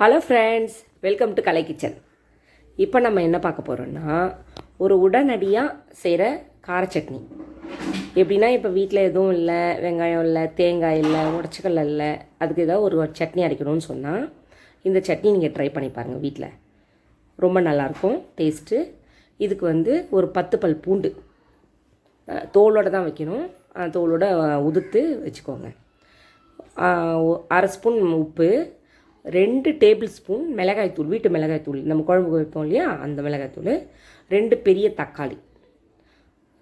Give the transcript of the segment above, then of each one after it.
Hello friends welcome to Kalai kitchen இப்போ நம்ம என்ன பார்க்க போகிறோம்னா ஒரு உடனடியாக செய்கிற கார சட்னி. எப்படின்னா இப்போ வீட்டில் எதுவும் இல்லை வெங்காயம் இல்லை தேங்காய் இல்லை உடச்சிக்கல்ல இல்லை அதுக்கு ஏதாவது ஒரு சட்னி அரைக்கணும்னு சொன்னால் இந்த சட்னி நீங்கள் ட்ரை பண்ணி பாருங்கள் வீட்டில் ரொம்ப நல்லாயிருக்கும் டேஸ்ட்டு இதுக்கு வந்து ஒரு பத்து பல் பூண்டு. தோலோடு தான் வைக்கணும். தோலோடு தோலோட உதுத்து வச்சுக்கோங்க. அரை ஸ்பூன் உப்பு ரெண்டு டேபிள் ஸ்பூன் மிளகாய்த்தூள் வீட்டு மிளகாய்த்தூள் நம்ம குழம்புக்கு வைப்போம் இல்லையா? அந்த மிளகாய்த்தூள் ரெண்டு பெரிய தக்காளி.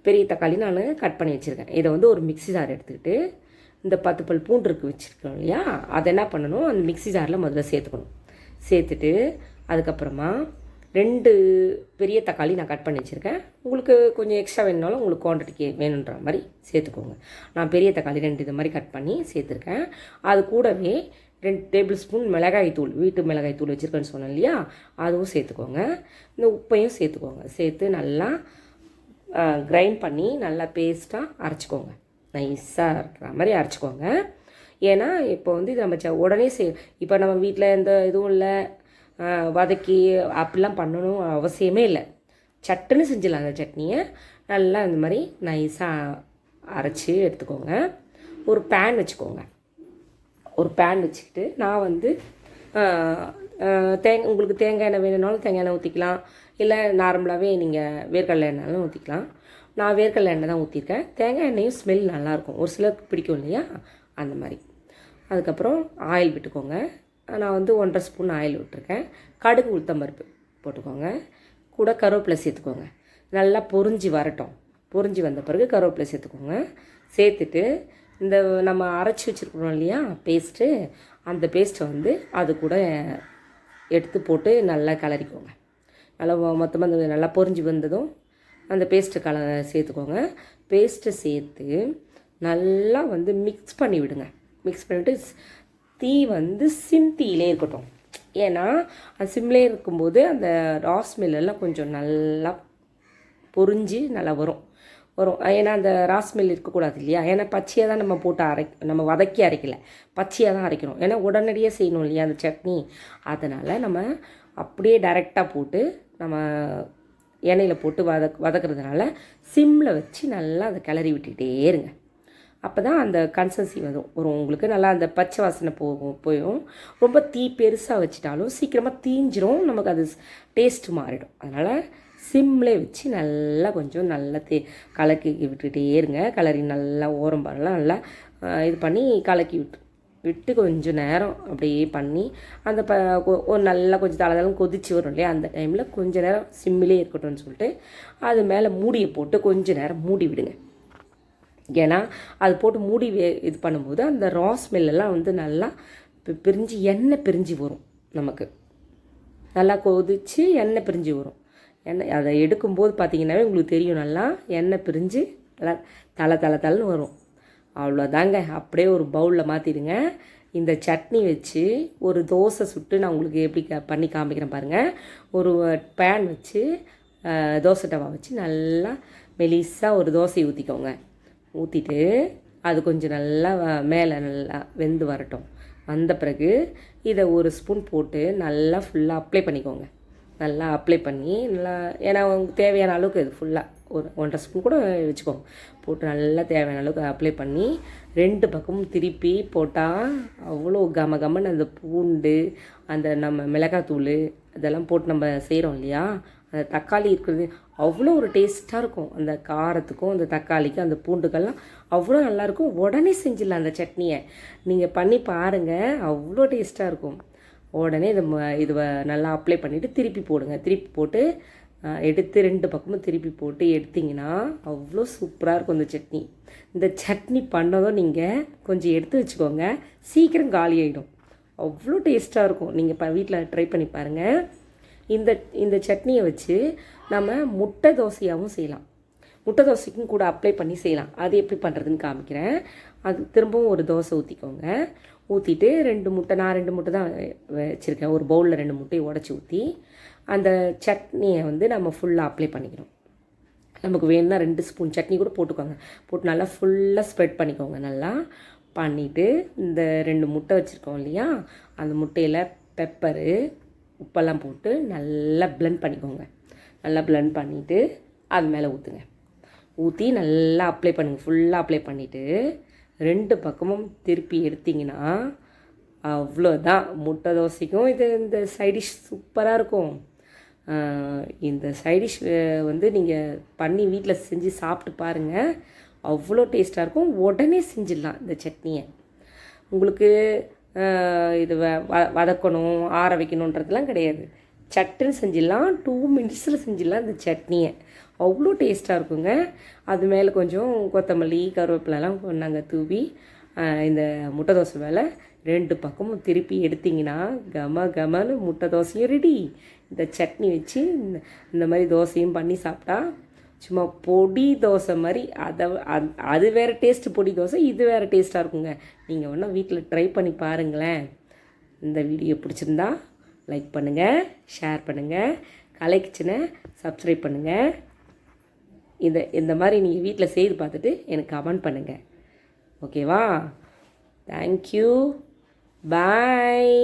பெரிய தக்காளி நான் கட் பண்ணி வச்சுருக்கேன். இதை வந்து ஒரு மிக்ஸி ஜார் எடுத்துக்கிட்டு இந்த பத்து பல் பூண்டு இருக்கு வச்சுருக்கோம் இல்லையா? அதை என்ன பண்ணணும்? அந்த மிக்ஸி ஜாரில் முதல்ல சேர்த்துக்கணும். சேர்த்துட்டு அதுக்கப்புறமா ரெண்டு பெரிய தக்காளி நான் கட் பண்ணி வச்சுருக்கேன். உங்களுக்கு கொஞ்சம் எக்ஸ்ட்ரா வேணுனாலும் உங்களுக்கு குவான்டிட்டிக்கு வேணுன்ற மாதிரி சேர்த்துக்கோங்க. நான் பெரிய தக்காளி ரெண்டு இது மாதிரி கட் பண்ணி சேர்த்துருக்கேன். அது கூடவே ரெண்டு டேபிள் ஸ்பூன் மிளகாய் தூள் வீட்டு மிளகாய் தூள் வச்சுருக்கேன்னு சொன்னேன் இல்லையா? அதுவும் சேர்த்துக்கோங்க. இந்த உப்பையும் சேர்த்துக்கோங்க. சேர்த்து நல்லா கிரைண்ட் பண்ணி நல்லா பேஸ்ட்டாக அரைச்சிக்கோங்க. நைஸாக இருக்கிற மாதிரி அரைச்சிக்கோங்க. ஏன்னா இப்போ வந்து இது நம்ம ச- உடனே செய் இப்போ நம்ம வீட்டில் எந்த இதுவும் இல்லை. வதக்கி அப்படிலாம் பண்ணணும் அவசியமே இல்லை. சட்டுன்னு செஞ்சிடலாம் அந்த சட்னியை. நல்லா இந்த மாதிரி நைஸாக அரைச்சி எடுத்துக்கோங்க. ஒரு பேன் வச்சுக்கோங்க. ஒரு பேன் வச்சுக்கிட்டு நான் வந்து தேங் உங்களுக்கு தேங்காய் எண்ணெய் வேணும்னாலும் தேங்காய் எண்ணெய் ஊற்றிக்கலாம் இல்லை நார்மலாகவே நீங்கள் வேர்க்கடலை எண்ணெய்னாலும் ஊற்றிக்கலாம் நான் வேர்க்கடலை எண்ணெய் தான் ஊற்றிருக்கேன் தேங்காய் எண்ணெயும் ஸ்மெல் நல்லாயிருக்கும் ஒரு சிலருக்கு பிடிக்கும் இல்லையா? அந்த மாதிரி. அதுக்கப்புறம் ஆயில் விட்டுக்கோங்க. நான் வந்து ஒன்றரை ஸ்பூன் ஆயில் விட்டுருக்கேன். கடுகு உளுத்தம்பருப்பு போட்டுக்கோங்க. கூட கருவேப்பிலை சேர்த்துக்கோங்க. நல்லா பொறிஞ்சி வரட்டும். பொறிஞ்சி வந்த பிறகு கருவேப்பிலை சேர்த்துக்கோங்க. சேர்த்துட்டு இந்த நம்ம அரைச்சி வச்சுருக்கிறோம் இல்லையா பேஸ்ட்டு அந்த பேஸ்ட்டை வந்து அது கூட எடுத்து போட்டு நல்லா கிளறிக்கோங்க. நல்லா மொத்தமாக அந்த நல்லா பொரிஞ்சு வந்ததும் அந்த பேஸ்ட்டு கல சேர்த்துக்கோங்க. பேஸ்ட்டை சேர்த்து நல்லா வந்து மிக்ஸ் பண்ணி விடுங்க. மிக்ஸ் பண்ணிவிட்டு தீ வந்து சிம் தீயிலே இருக்கட்டும். ஏன்னா அது சிம்லே இருக்கும்போது அந்த ராஸ் மில்லெல்லாம் கொஞ்சம் நல்லா பொரிஞ்சு நல்லா வரும். வரும். ஏன்னா அந்த ராஸ்மெல் இருக்கக்கூடாது இல்லையா? ஏன்னா பச்சையாக தான் நம்ம போட்டு அரை நம்ம வதக்கி அரைக்கல. பச்சையாக தான் அரைக்கணும். ஏன்னா உடனடியாக செய்யணும் இல்லையா அந்த சட்னி? அதனால் நம்ம அப்படியே டைரெக்டாக போட்டு நம்ம எண்ணெயில் போட்டு வதக் வதக்குறதுனால சிம்மில் வச்சு நல்லா அதை கிளறி விட்டுகிட்டே இருங்க. அப்போ தான் அந்த கன்சன்சி வரும். வரும் உங்களுக்கு நல்லா அந்த பச்சை வாசனை போகும் போயும். ரொம்ப தீ பெருசாக வச்சிட்டாலும் சீக்கிரமாக தீஞ்சிரும். நமக்கு அது டேஸ்ட் மாறிடும். அதனால் சிம்லே வச்சு நல்லா கொஞ்சம் நல்லா தே கலக்கி விட்டுகிட்டே இருங்க. கலரி நல்லா ஓரம் பண்ணலாம் நல்லா இது பண்ணி கலக்கி விட்டு விட்டு கொஞ்சம் நேரம் அப்படியே பண்ணி அந்த ப கொ- ஒரு நல்லா கொஞ்சம் தளதளம் கொதிச்சு வரும் இல்லையா? அந்த டைமில் கொஞ்ச நேரம் சிம்மிலே இருக்கட்டும்னு சொல்லிட்டு அது மேலே மூடியை போட்டு கொஞ்ச நேரம் மூடி விடுங்க. ஏன்னா அது போட்டு மூடி வே இது பண்ணும்போது அந்த ரா ஸ்மெல்லாம் வந்து நல்லா பி- பிரிஞ்சு எண்ணெய் பிரிஞ்சு வரும் நமக்கு. நல்லா கொதிச்சு எண்ணெய் பிரிஞ்சு வரும். எண்ணெய் அதை எடுக்கும்போது பார்த்தீங்கன்னாவே உங்களுக்கு தெரியும். நல்லா எண்ணெய் பிரிஞ்சு நல்லா தலை தலை தலைன்னு வரும். அவ்வளோதாங்க. அப்படியே ஒரு பவுலில் மாற்றிடுங்க இந்த சட்னி வச்சு ஒரு தோசை சுட்டு நான் உங்களுக்கு எப்படி க பண்ணி காமிக்கிறேன் பாருங்கள் ஒரு பேன் வச்சு தோசை டவா வச்சு நல்லா மெலிசாக ஒரு தோசையை ஊற்றிக்கோங்க ஊற்றிட்டு அது கொஞ்சம் நல்லா வ- மேலே நல்லா வெந்து வரட்டும். வந்த பிறகு இதை ஒரு ஸ்பூன் போட்டு நல்லா ஃபுல்லாக அப்ளை பண்ணிக்கோங்க. நல்லா அப்ளை பண்ணி நல்லா ஏன்னா உங்களுக்கு தேவையான அளவுக்கு இது ஃபுல்லாக ஒரு ஒன்றரை ஸ்பூன் கூட வச்சுக்கோங்க போட்டு நல்லா தேவையான அளவுக்கு அப்ளை பண்ணி ரெண்டு பக்கமும் திருப்பி போட்டால் அவ்வளோ கம கமன்னு அந்த பூண்டு அந்த நம்ம மிளகாத்தூள் அதெல்லாம் போட்டு நம்ம செய்கிறோம் இல்லையா? அந்த தக்காளி இருக்கிறது அவ்வளோ ஒரு டேஸ்ட்டாக இருக்கும். அந்த காரத்துக்கும் அந்த தக்காளிக்கும் அந்த பூண்டுக்கெல்லாம் அவ்வளோ நல்லாயிருக்கும் உடனே செஞ்சிடலாம் அந்த சட்னியை. நீங்கள் பண்ணி பாருங்கள் அவ்வளோ டேஸ்ட்டாக இருக்கும். உடனே இதை ம- இது நல்லா அப்ளை பண்ணிவிட்டு திருப்பி போடுங்க. திருப்பி போட்டு எடுத்து ரெண்டு பக்கமும் திருப்பி போட்டு எடுத்தீங்கன்னா அவ்வளோ சூப்பராக இருக்கும் இந்த சட்னி. இந்த சட்னி பண்ணதும் நீங்கள் கொஞ்சம் எடுத்து வச்சுக்கோங்க. சீக்கிரம் காலி ஆகிடும் அவ்வளோ டேஸ்ட்டாக இருக்கும். நீங்கள் இப்போ வீட்டில் ட்ரை பண்ணி பாருங்கள் இந்த இந்த சட்னியை வச்சு நம்ம முட்டை தோசையாகவும் செய்யலாம். முட்டை தோசைக்கும் கூட அப்ளை பண்ணி செய்யலாம். அது எப்படி பண்ணுறதுன்னு காமிக்கிறேன். அது திரும்பவும் ஒரு தோசை ஊற்றிக்கோங்க ஊற்றிட்டு ரெண்டு முட்டை நான் ரெண்டு முட்டை தான் வச்சுருக்கேன். ஒரு பவுலில் ரெண்டு முட்டையை உடச்சி ஊற்றி அந்த சட்னியை வந்து நம்ம ஃபுல்லாக அப்ளை பண்ணிக்கணும். நமக்கு வேணும்னா ரெண்டு ஸ்பூன் சட்னி கூட போட்டுக்கோங்க. போட்டு நல்லா ஃபுல்லாக ஸ்ப்ரெட் பண்ணிக்கோங்க நல்லா. பண்ணிவிட்டு இந்த ரெண்டு முட்டை வச்சுருக்கோம் இல்லையா? அந்த முட்டையில் பெப்பரு உப்பெல்லாம் போட்டு நல்லா ப்ளெண்ட் பண்ணிக்கோங்க. நல்லா ப்ளெண்ட் பண்ணிவிட்டு அது மேலே ஊற்றுங்க ஊற்றி நல்லா அப்ளை பண்ணுங்கள் ஃபுல்லாக அப்ளை பண்ணிவிட்டு ரெண்டு பக்கமும் திருப்பி எடுத்திங்கன்னா அவ்வளோதான் முட்டை தோசைக்கும் இது இந்த சைடிஷ் சூப்பராக இருக்கும். இந்த சைடிஷ் வந்து நீங்கள் பண்ணி வீட்டில் செஞ்சு சாப்பிட்டு பாருங்கள் அவ்வளோ டேஸ்ட்டாக இருக்கும். உடனே செஞ்சிடலாம் இந்த சட்னியை. உங்களுக்கு இது வ வ- வதக்கணும் ஆற வைக்கணுன்றதுலாம் கிடையாது. சட்டுன்னு செஞ்சிடலாம். டூ மினிட்ஸில் செஞ்சிடலாம் இந்த சட்னியை. அவ்வளோ டேஸ்ட்டாக இருக்குங்க. அது மேலே கொஞ்சம் கொத்தமல்லி கருவேப்பிலலாம் நாங்கள் தூவி இந்த முட்டை தோசை மேலே ரெண்டு பக்கமும் திருப்பி எடுத்திங்கன்னா கம கமனு முட்டை தோசையும் ரெடி இந்த சட்னி வச்சு இந்த இந்த மாதிரி தோசையும் பண்ணி சாப்பிட்டா சும்மா பொடி தோசை மாதிரி அதை அது அது வேறு டேஸ்ட்டு பொடி தோசை இது வேறு டேஸ்ட்டாக இருக்குங்க. நீங்கள் ஒன்றா வீட்டில் ட்ரை பண்ணி பாருங்களேன். இந்த வீடியோ பிடிச்சிருந்தா லைக் பண்ணுங்கள் ஷேர் பண்ணுங்கள் கலை கிச்சனை சப்ஸ்கிரைப் பண்ணுங்கள் இந்த இந்த மாதிரி நீங்கள் வீட்டில் செய்து பார்த்துட்டு எனக்கு கமெண்ட் பண்ணுங்கள் ஓகேவா தேங்க்யூ பாய்